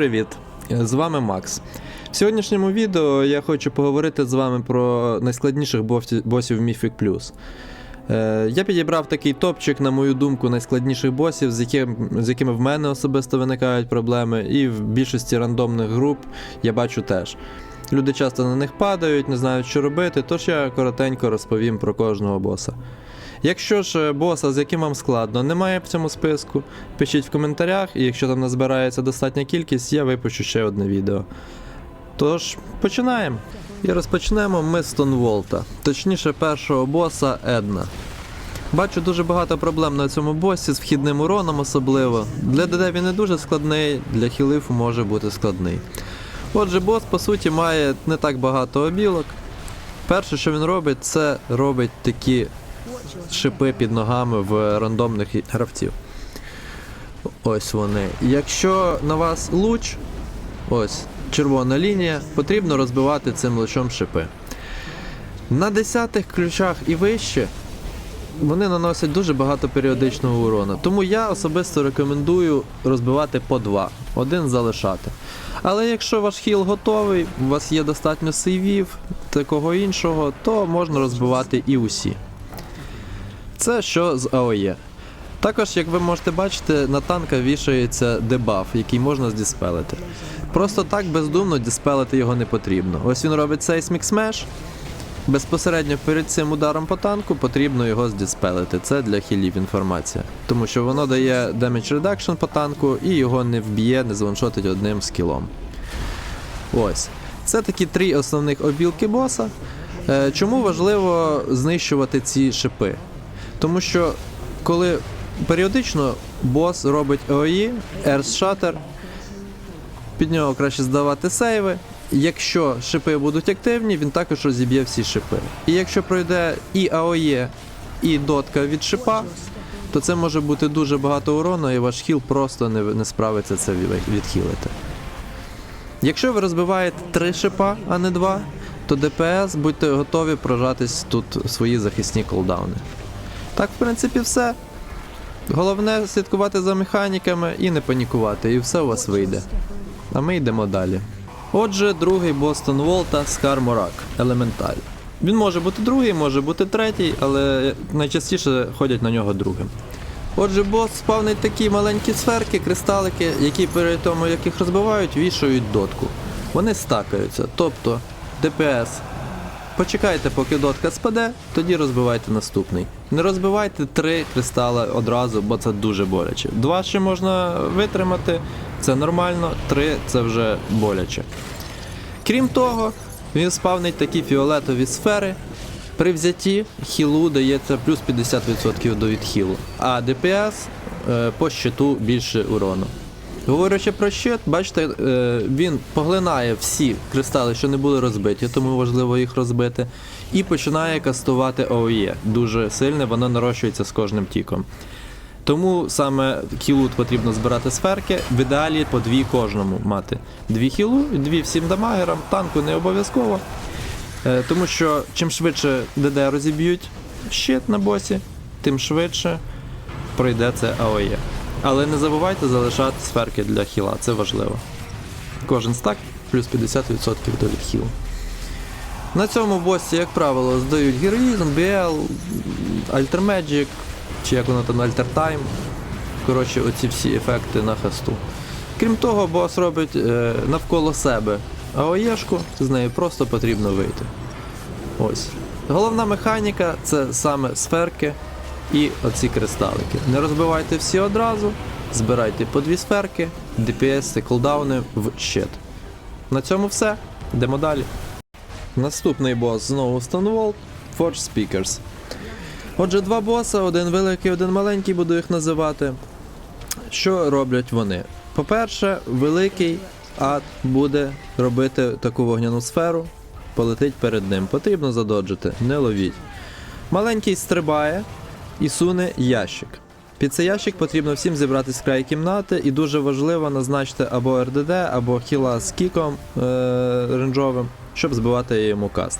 привіт! З вами Макс. В сьогоднішньому відео я хочу поговорити з вами про найскладніших босів- Mythic Plus. Е, Я підібрав такий топчик, на мою думку, найскладніших босів, з, яким, з якими в мене особисто виникають проблеми, і в більшості рандомних груп я бачу теж. Люди часто на них падають, не знають, що робити, тож я коротенько розповім про кожного боса. Якщо ж е, боса, з яким вам складно, немає в цьому списку, пишіть в коментарях, і якщо там назбирається достатня кількість, я випущу ще одне відео. Тож, починаємо. І розпочнемо ми з Стонволта, точніше першого боса Една. Бачу дуже багато проблем на цьому босі з вхідним уроном особливо. Для ДД він не дуже складний, для хілів може бути складний. Отже, бос по суті має не так багато обілок. Перше, що він робить, це робить такі шипи під ногами в рандомних гравців. Ось вони. Якщо на вас луч, ось червона лінія, потрібно розбивати цим лучом шипи. На 10 ключах і вище вони наносять дуже багато періодичного урона. Тому я особисто рекомендую розбивати по два, один залишати. Але якщо ваш хіл готовий, у вас є достатньо сейвів, такого іншого, то можна розбивати і усі. Це що з АОЄ. Також, як ви можете бачити, на танка вішається дебаф, який можна здіспелити. Просто так бездумно діспелити його не потрібно. Ось він робить Seismic Smash. Безпосередньо перед цим ударом по танку потрібно його здіспелити. Це для хілів інформація. Тому що воно дає damage reduction по танку і його не вб'є, не званшотить одним скілом. Ось. Це такі три основних обілки боса. Е, Чому важливо знищувати ці шипи? Тому що коли періодично бос робить ОІ, Shatter, під нього краще здавати сейви. Якщо шипи будуть активні, він також розіб'є всі шипи. І якщо пройде і АОЄ, і дотка від шипа, то це може бути дуже багато урону, і ваш хіл просто не, не справиться це від- відхилити. Якщо ви розбиваєте три шипа, а не два, то ДПС будьте готові прожатись тут свої захисні колдауни. Так, в принципі, все. Головне слідкувати за механіками і не панікувати, і все у вас вийде. А ми йдемо далі. Отже, другий Бостон Волта Скар Морак, Елементаль. Він може бути другий, може бути третій, але найчастіше ходять на нього другим. Отже, бос спавнить такі маленькі сферки, кристалики, які перед тому, як їх розбивають, вішають дотку. Вони стакаються, тобто ДПС. Почекайте, поки дотка спаде, тоді розбивайте наступний. Не розбивайте три кристали одразу, бо це дуже боляче. Два ще можна витримати, це нормально, три це вже боляче. Крім того, він спавнить такі фіолетові сфери. При взятті хілу дається плюс 50% до відхилу, а ДПС е, по щиту більше урону. Говорячи про щит, бачите, е, він поглинає всі кристали, що не були розбиті, тому важливо їх розбити, і починає кастувати ООЄ. Дуже сильне, воно нарощується з кожним тіком. Тому саме хілу потрібно збирати сферки, в ідеалі по дві кожному мати. Дві хілу, дві всім дамагерам, танку не обов'язково. Е, Тому що чим швидше ДД розіб'ють щит на босі, тим швидше пройде це АОЄ. Але не забувайте залишати сферки для хіла, це важливо. Кожен стак плюс 50% до відхілу. На цьому босі, як правило, здають героїзм, BL, Alter Magic, чи як воно там Alter Time. Коротше, оці всі ефекти на хасту. Крім того, бос робить е, навколо себе АОЄшку, з нею просто потрібно вийти. Ось. Головна механіка це саме сферки і оці кристалики. Не розбивайте всі одразу, збирайте по дві сферки, ДПС і колдауни в щит. На цьому все. Йдемо далі. Наступний бос знову Stonewall, Forge Speakers. Отже, два боса, один великий, один маленький, буду їх називати. Що роблять вони? По-перше, великий ад буде робити таку вогняну сферу, полетить перед ним. Потрібно задоджити, не ловіть. Маленький стрибає і суне ящик. Під цей ящик потрібно всім зібратись в край кімнати, і дуже важливо назначити або РДД, або хіла з кіком е- ренджовим, щоб збивати йому каст.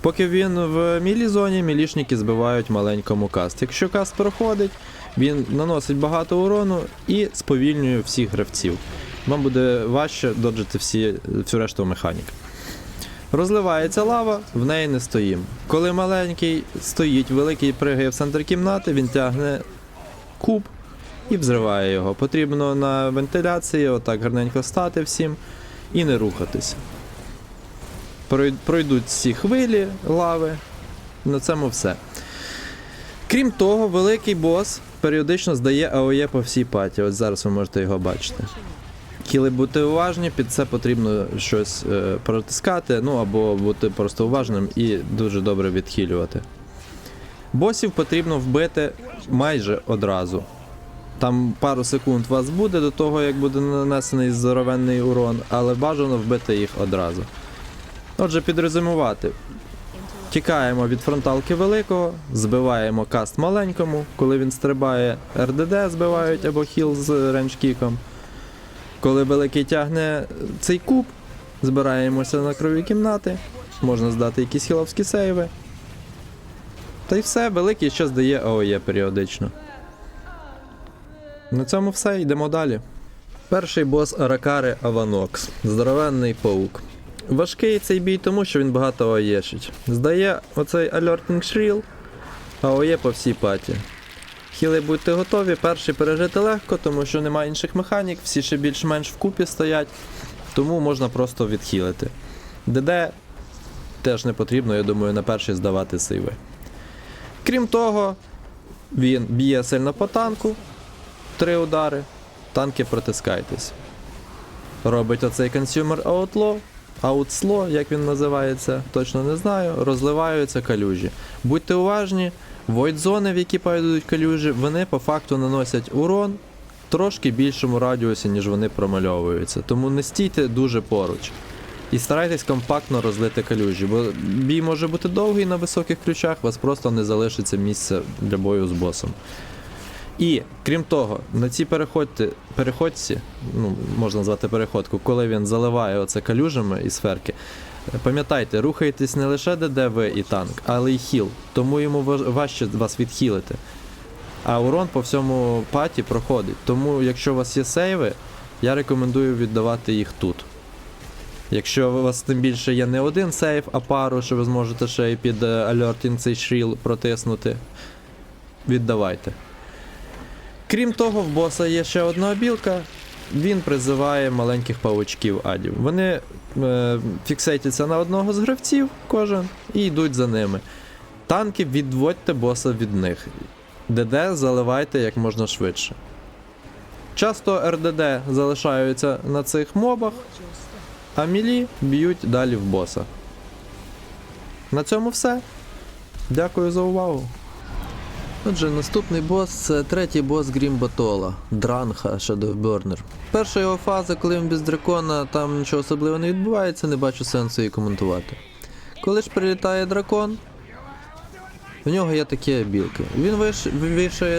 Поки він в мілі зоні, мілішники збивають маленькому каст. Якщо каст проходить, він наносить багато урону і сповільнює всіх гравців. вам буде важче доджити всі, всю решту механік. Розливається лава, в неї не стоїмо. Коли маленький стоїть, великий пригає в центр кімнати, він тягне куб і взриває його. Потрібно на вентиляції отак гарненько стати всім і не рухатися. Пройдуть всі хвилі лави. На цьому все. Крім того, великий бос періодично здає АОЄ по всій паті. Ось зараз ви можете його бачити. Хотіли бути уважні, під це потрібно щось е, протискати, ну або бути просто уважним і дуже добре відхилювати. Босів потрібно вбити майже одразу. Там пару секунд вас буде до того, як буде нанесений здоровенний урон, але бажано вбити їх одразу. Отже, підрезюмувати. Тікаємо від фронталки великого, збиваємо каст маленькому, коли він стрибає, РДД збивають або хіл з ренчкіком. Коли великий тягне цей куб, збираємося на крові кімнати, можна здати якісь хіловські сейви. Та й все, великий ще здає АОЄ періодично. На цьому все, йдемо далі. Перший бос Аракари Аванокс. Здоровенний паук. Важкий цей бій, тому що він багато АОЄшить. Здає оцей Alerting Shrill, АОЄ по всій паті. Хіли будьте готові, перший пережити легко, тому що немає інших механік, всі ще більш-менш вкупі стоять, тому можна просто відхилити. ДД теж не потрібно, я думаю, на перший здавати сиви. Крім того, він б'є сильно по танку, три удари, танки протискайтесь. Робить оцей Consumer Outlaw, Outslaw, як він називається, точно не знаю, розливаються калюжі. Будьте уважні, Void зони, в які пайдуть калюжі, вони по факту наносять урон трошки більшому радіусі, ніж вони промальовуються. Тому не стійте дуже поруч. І старайтесь компактно розлити калюжі, бо бій може бути довгий на високих ключах, у вас просто не залишиться місця для бою з босом. І крім того, на цій переходці, переходці, ну можна назвати переходку, коли він заливає оце калюжами і сферки, пам'ятайте, рухаєтесь не лише ДДВ і танк, але й хіл, тому йому важче вас відхилити. А урон по всьому паті проходить. Тому, якщо у вас є сейви, я рекомендую віддавати їх тут. Якщо у вас тим більше є не один сейв, а пару, що ви зможете ще й під Alerting цей шріл протиснути, віддавайте. Крім того, в боса є ще одна обілка. Він призиває маленьких павучків адів. Вони фіксейтяться на одного з гравців кожен і йдуть за ними. Танки відводьте боса від них. ДД заливайте як можна швидше. Часто РДД залишаються на цих мобах, а мілі б'ють далі в боса. На цьому все. Дякую за увагу. Отже, наступний бос це третій бос Грім Батола Дранха Shadowburner. Перша його фаза, коли він без дракона, там нічого особливого не відбувається, не бачу сенсу її коментувати. Коли ж прилітає дракон, в нього є такі білки. Він виш...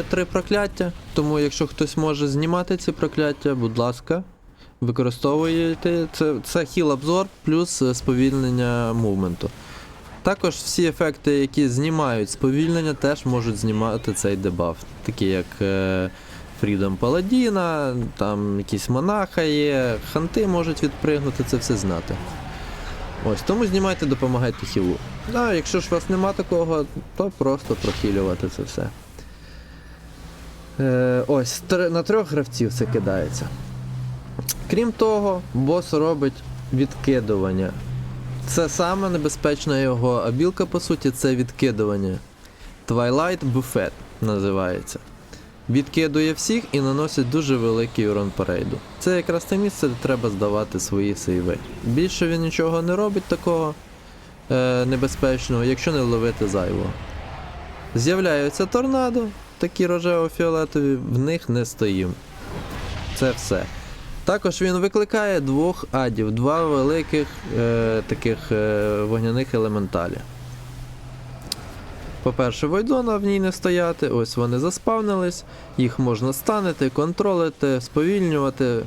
три прокляття, тому якщо хтось може знімати ці прокляття, будь ласка, використовуєте. Це, це хіл обзор плюс сповільнення мувменту. Також всі ефекти, які знімають сповільнення, теж можуть знімати цей дебаф, такі як е, Freedom Паладіна, там якісь монаха є, ханти можуть відпригнути, це все знати. Ось, тому знімайте, допомагайте хілу. А якщо ж у вас нема такого, то просто прохилювати це все. Е, ось, на трьох гравців це кидається. Крім того, бос робить відкидування. Це саме небезпечна його абілка, по суті, це відкидування. Twilight Buffet називається. Відкидує всіх і наносить дуже великий урон по рейду. Це якраз те місце, де треба здавати свої сейви. Більше він нічого не робить такого е, небезпечного, якщо не ловити зайвого. З'являються торнадо, такі рожево-фіолетові, в них не стоїм. Це все. Також він викликає двох адів, два великих е, таких е, вогняних елементалі. По-перше, Войдона в ній не стояти, ось вони заспавнились, їх можна станити, контролити, сповільнювати,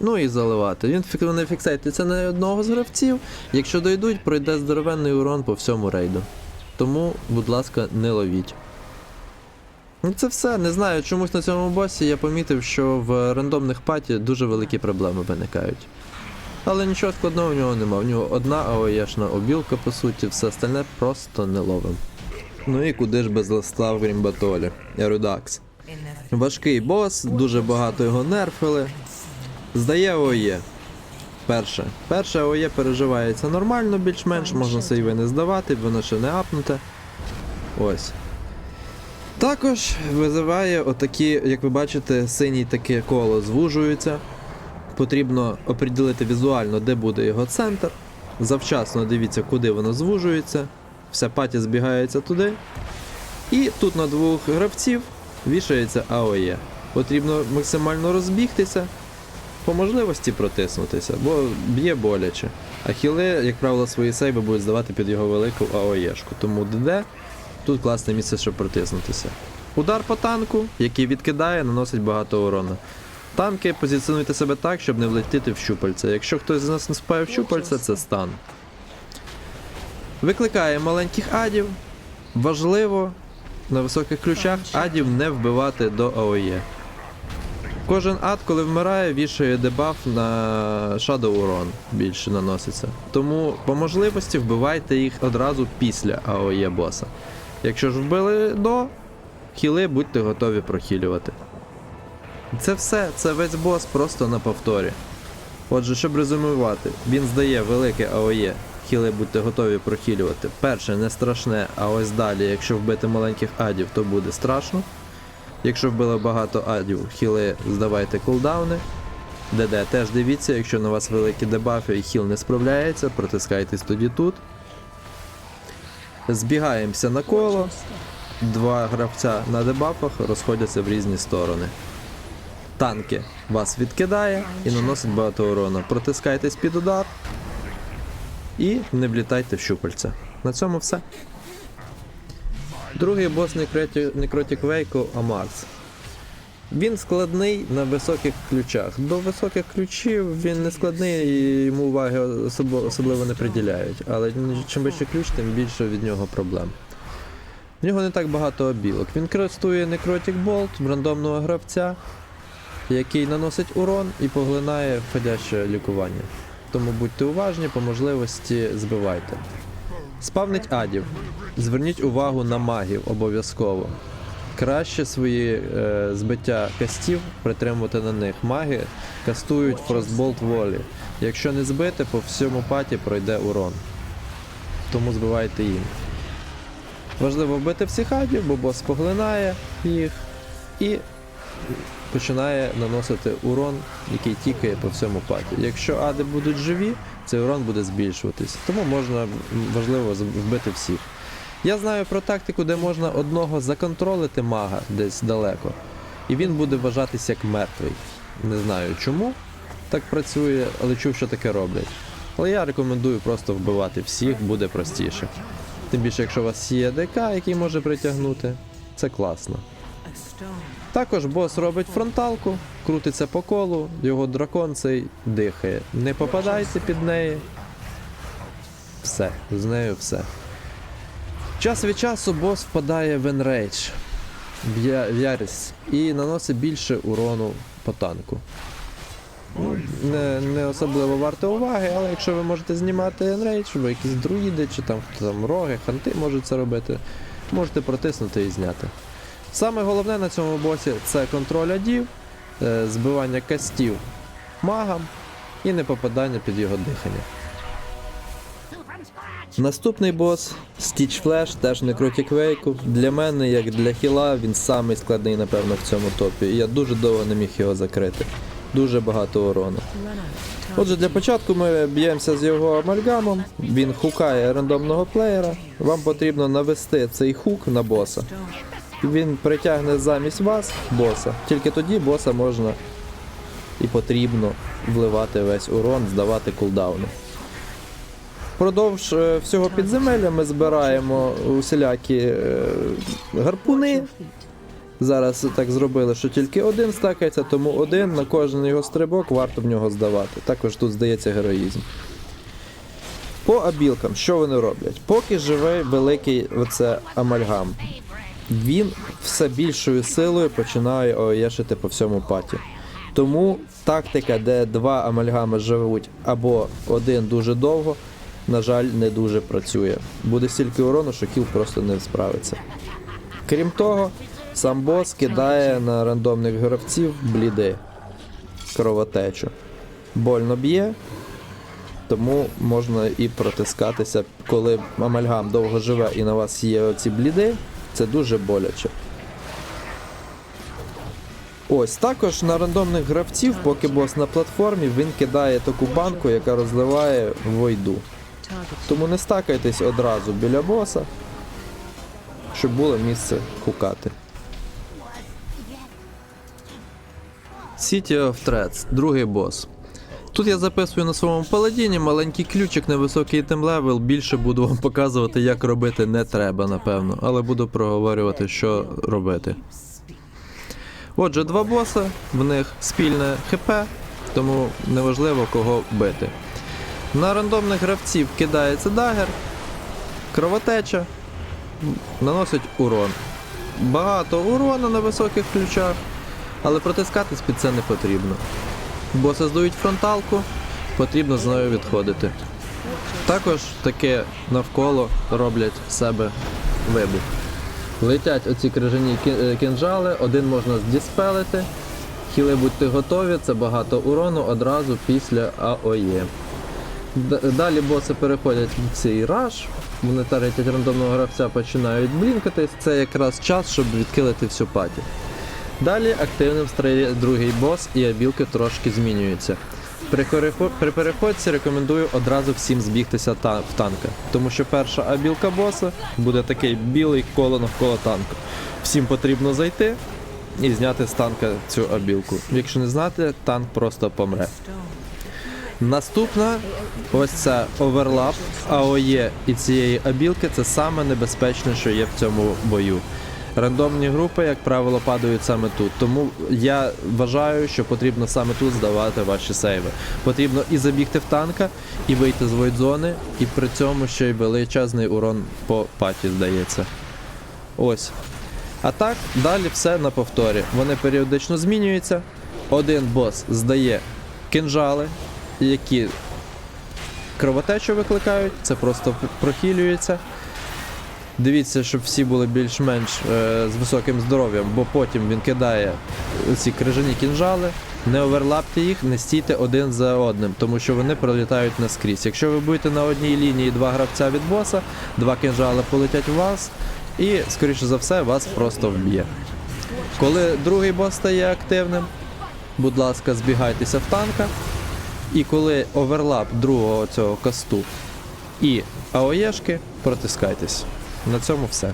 ну і заливати. Він вони фіксейтиться на одного з гравців. Якщо дойдуть, пройде здоровенний урон по всьому рейду. Тому, будь ласка, не ловіть. Ну це все. Не знаю, чомусь на цьому босі я помітив, що в рандомних паті дуже великі проблеми виникають. Але нічого складного в нього нема. В нього одна АОЄшна обілка, по суті, все остальне просто не ловим. Ну і куди ж без листа в Грімбатолі? Ерудакс. Важкий бос, дуже багато його нерфили. Здає АОЄ. Перше. Перше АОЄ переживається нормально, більш-менш, можна сейви не здавати, воно ще не апнуте. Ось. Також визиває отакі, як ви бачите, синій таке коло звужується. Потрібно оприділити візуально, де буде його центр. Завчасно дивіться, куди воно звужується. Вся паті збігається туди. І тут на двох гравців вішається АОЄ. Потрібно максимально розбігтися, по можливості протиснутися, бо б'є боляче. А хіли, як правило, свої сейви будуть здавати під його велику АОЄшку. Тому ДД тут класне місце, щоб протиснутися. Удар по танку, який відкидає, наносить багато урона. Танки позиціонуйте себе так, щоб не влетіти в щупальця. Якщо хтось з нас не спає в щупальця, це стан. Викликає маленьких адів. Важливо на високих ключах адів не вбивати до АОЄ. Кожен ад, коли вмирає, вішає дебаф на Shadow урон більше наноситься. Тому по можливості вбивайте їх одразу після АОЄ боса. Якщо ж вбили до, хіли будьте готові прохилювати. Це все, це весь бос просто на повторі. Отже, щоб резюмувати, він здає велике АОЄ, хіли будьте готові прохилювати. Перше не страшне, а ось далі, якщо вбити маленьких адів, то буде страшно. Якщо вбили багато адів, хіли здавайте кулдауни. ДД теж дивіться, якщо на вас великі дебафи і хіл не справляється, протискайтесь тоді тут. Збігаємося на коло. Два гравця на дебафах розходяться в різні сторони. Танки вас відкидає і наносить багато урона. Протискайтесь під удар і не влітайте в щупальця. На цьому все. Другий бос Некротік Вейко Амарс. Він складний на високих ключах. До високих ключів він не складний і йому уваги особливо не приділяють. Але чим вище ключ, тим більше від нього проблем. В нього не так багато обілок. Він користує Necrotic Bolt рандомного гравця, який наносить урон і поглинає входяще лікування. Тому будьте уважні, по можливості збивайте. Спавнить адів. Зверніть увагу на магів обов'язково. Краще свої е, збиття кастів притримувати на них. Маги кастують Frostbolt волі. Якщо не збити, по всьому паті пройде урон. Тому збивайте їм. Важливо вбити всіх адів, бо бос поглинає їх і починає наносити урон, який тікає по всьому паті. Якщо ади будуть живі, цей урон буде збільшуватись. Тому можна важливо вбити всіх. Я знаю про тактику, де можна одного законтролити мага десь далеко, і він буде вважатись як мертвий. Не знаю чому так працює, але чув, що таке роблять. Але я рекомендую просто вбивати всіх, буде простіше. Тим більше, якщо у вас є ДК, який може притягнути, це класно. Також бос робить фронталку, крутиться по колу, його дракон цей дихає. Не попадайте під неї. Все, з нею все. Час від часу бос впадає в енрейдж, в, ярість, і наносить більше урону по танку. Не, не особливо варто уваги, але якщо ви можете знімати енрейдж, ви якісь друїди чи там хто там роги, ханти можуть це робити, можете протиснути і зняти. Саме головне на цьому босі це контроль адів, е, збивання кастів магам і не попадання під його дихання. Наступний бос Stitch Flash, теж не квейку. Для мене, як для хіла, він самий складний, напевно, в цьому топі. І я дуже довго не міг його закрити. Дуже багато урону. Отже, для початку ми б'ємося з його амальгамом. Він хукає рандомного плеєра. Вам потрібно навести цей хук на боса. Він притягне замість вас боса. Тільки тоді боса можна і потрібно вливати весь урон, здавати кулдауни. Впродовж е, всього підземелля ми збираємо усілякі е, гарпуни. Зараз так зробили, що тільки один стакається, тому один на кожен його стрибок варто в нього здавати. Також тут здається героїзм. По абілкам, що вони роблять? Поки живе великий оце амальгам. він все більшою силою починає оєшити по всьому паті. Тому тактика, де два амальгами живуть або один дуже довго, на жаль, не дуже працює. Буде стільки урону, що кіл просто не справиться. Крім того, сам бос кидає на рандомних гравців бліди, кровотечу. Больно б'є, тому можна і протискатися, коли амальгам довго живе і на вас є оці бліди, це дуже боляче. Ось також на рандомних гравців, поки бос на платформі, він кидає таку банку, яка розливає войду. Тому не стакайтесь одразу біля боса, щоб було місце хукати. City of Threats, другий бос. Тут я записую на своєму паладіні маленький ключик на високий темлевел. Більше буду вам показувати, як робити не треба, напевно, але буду проговорювати, що робити. Отже, два боса, в них спільне ХП, тому неважливо кого бити. На рандомних гравців кидається дагер, кровотеча, наносить урон. Багато урону на високих ключах, але протискатись під це не потрібно. Боси здають фронталку, потрібно з нею відходити. Також таке навколо роблять в себе вибух. Летять оці крижані е, кінжали, один можна здіспелити. Хіли будьте готові, це багато урону одразу після АОЄ. Далі боси переходять в цей раш, вони тарgetять рандомного гравця, починають блінкатись. Це якраз час, щоб відкилити всю паті. Далі активним стає другий бос і абілки трошки змінюються. При, при переходці рекомендую одразу всім збігтися та- в танка, тому що перша абілка боса буде такий білий коло навколо танку. Всім потрібно зайти і зняти з танка цю абілку. Якщо не знати, танк просто помре. Наступна ось це оверлап АОЄ і цієї абілки це саме небезпечне, що є в цьому бою. Рандомні групи, як правило, падають саме тут. Тому я вважаю, що потрібно саме тут здавати ваші сейви. Потрібно і забігти в танка, і вийти з войдзони, і при цьому ще й величезний урон по паті здається. Ось. А так, далі все на повторі. Вони періодично змінюються. Один бос здає кинжали, які кровотечу викликають, це просто прохилюється. Дивіться, щоб всі були більш-менш е, з високим здоров'ям, бо потім він кидає ці крижані кінжали. Не оверлапте їх, не стійте один за одним, тому що вони пролітають наскрізь. Якщо ви будете на одній лінії два гравця від боса, два кинжали полетять у вас, і, скоріше за все, вас просто вб'є. Коли другий бос стає активним, будь ласка, збігайтеся в танка. І коли оверлап другого цього касту і АОЄшки, протискайтесь. На цьому все.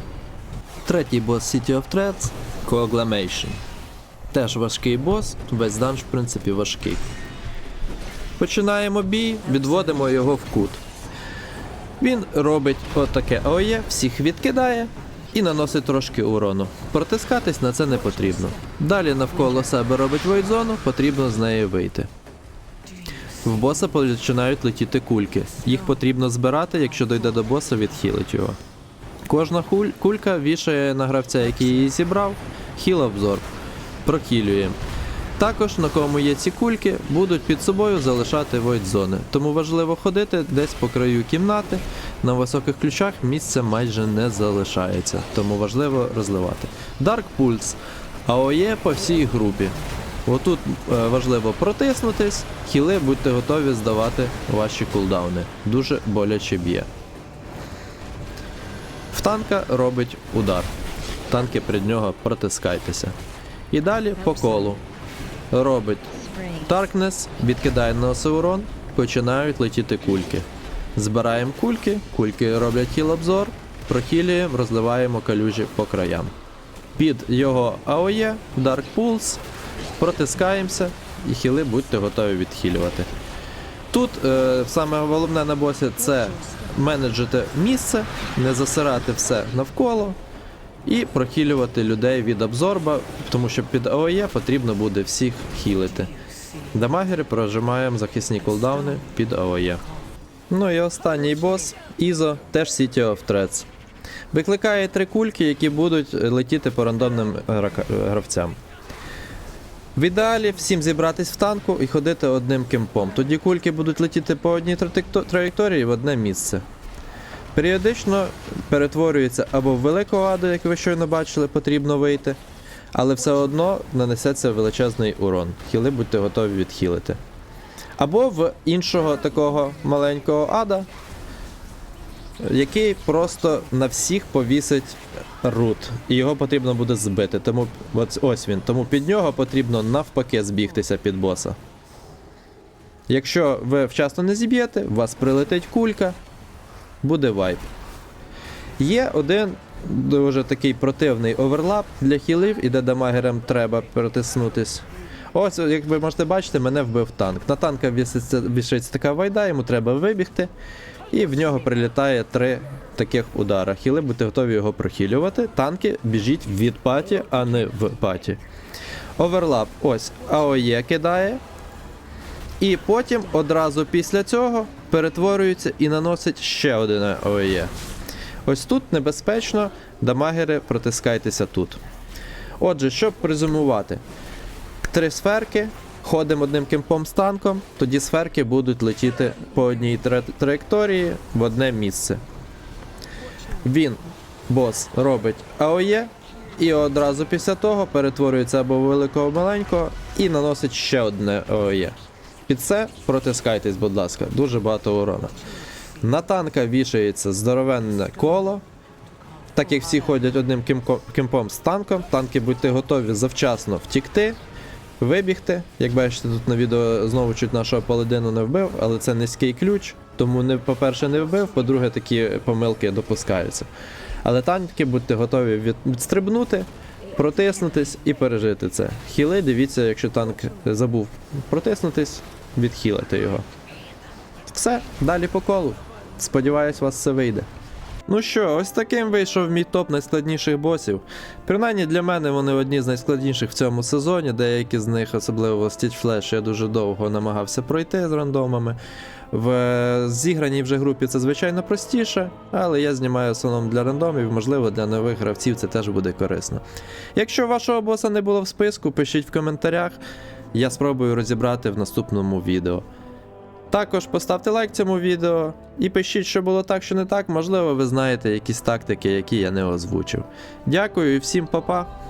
Третій бос City of Threats Coaglamation. Теж важкий бос, весь данж, в принципі, важкий. Починаємо бій, відводимо його в кут. Він робить отаке АОЄ, всіх відкидає і наносить трошки урону. Протискатись на це не потрібно. Далі навколо себе робить войдзону, потрібно з неї вийти. В боса починають летіти кульки. Їх потрібно збирати, якщо дойде до боса, відхилить його. Кожна хуль- кулька вішає на гравця, який її зібрав, хіл обзор. Прокілює. Також на кому є ці кульки, будуть під собою залишати войд-зони. Тому важливо ходити десь по краю кімнати. На високих ключах місця майже не залишається, тому важливо розливати. Dark Pulse. АОЄ по всій групі. Отут е, важливо протиснутись, хіли будьте готові здавати ваші кулдауни. Дуже боляче б'є. В танка робить удар. Танки перед нього протискайтеся. І далі по колу. Робить Darkness, відкидає на урон, починають летіти кульки. Збираємо кульки, кульки роблять хіл-обзор, прохілюємо, розливаємо калюжі по краям. Під його АОЄ, Dark Pulse, протискаємося і хіли будьте готові відхилювати. Тут е, саме головне на босі це менеджити місце, не засирати все навколо і прохилювати людей від абзорба, тому що під АОЄ потрібно буде всіх хілити. Дамагери прожимаємо захисні кулдауни під АОЄ. Ну і останній бос Ізо, теж City of Threats. Викликає три кульки, які будуть летіти по рандомним гравцям. В ідеалі всім зібратись в танку і ходити одним кемпом. Тоді кульки будуть летіти по одній траєкторії в одне місце. Періодично перетворюється або в велику аду, як ви щойно бачили, потрібно вийти, але все одно нанесеться величезний урон. Хіли будьте готові відхилити. Або в іншого такого маленького ада, який просто на всіх повісить рут, і його потрібно буде збити. Тому ось, він. Тому під нього потрібно навпаки збігтися під боса. Якщо ви вчасно не зіб'єте, вас прилетить кулька, буде вайп. Є один дуже такий противний оверлап для хілів, і де дамагерам треба перетиснутись. Ось, як ви можете бачити, мене вбив танк. На танка вішається така вайда, йому треба вибігти, і в нього прилітає три таких удара. Хіли будьте готові його прохилювати. Танки біжіть від паті, а не в паті. Оверлап, ось АОЄ кидає. І потім одразу після цього перетворюється і наносить ще один АОЄ. Ось тут небезпечно, дамагери протискайтеся тут. Отже, щоб презумувати, три сферки, ходимо одним кемпом з танком, тоді сферки будуть летіти по одній тра- траєкторії в одне місце. Він, бос, робить АОЄ, і одразу після того перетворюється або в великого маленького і наносить ще одне АОЄ. Під це протискайтесь, будь ласка, дуже багато урона. На танка вішається здоровенне коло. Так як всі ходять одним кемпом з танком, танки будьте готові завчасно втікти, вибігти. Як бачите, тут на відео знову чуть нашого паладину не вбив, але це низький ключ, тому не, по-перше, не вбив, по-друге, такі помилки допускаються. Але танки будьте готові від, відстрибнути, протиснутись і пережити це. Хіли, дивіться, якщо танк забув протиснутись, відхилити його. Все, далі по колу. Сподіваюсь, у вас все вийде. Ну що, ось таким вийшов мій топ найскладніших босів. Принаймні для мене вони одні з найскладніших в цьому сезоні. Деякі з них, особливо Stitch Flash, я дуже довго намагався пройти з рандомами. В зіграній вже групі це звичайно простіше, але я знімаю основному для рандомів, можливо, для нових гравців це теж буде корисно. Якщо вашого боса не було в списку, пишіть в коментарях, я спробую розібрати в наступному відео. Також поставте лайк цьому відео і пишіть, що було так, що не так. Можливо, ви знаєте якісь тактики, які я не озвучив. Дякую і всім па-па!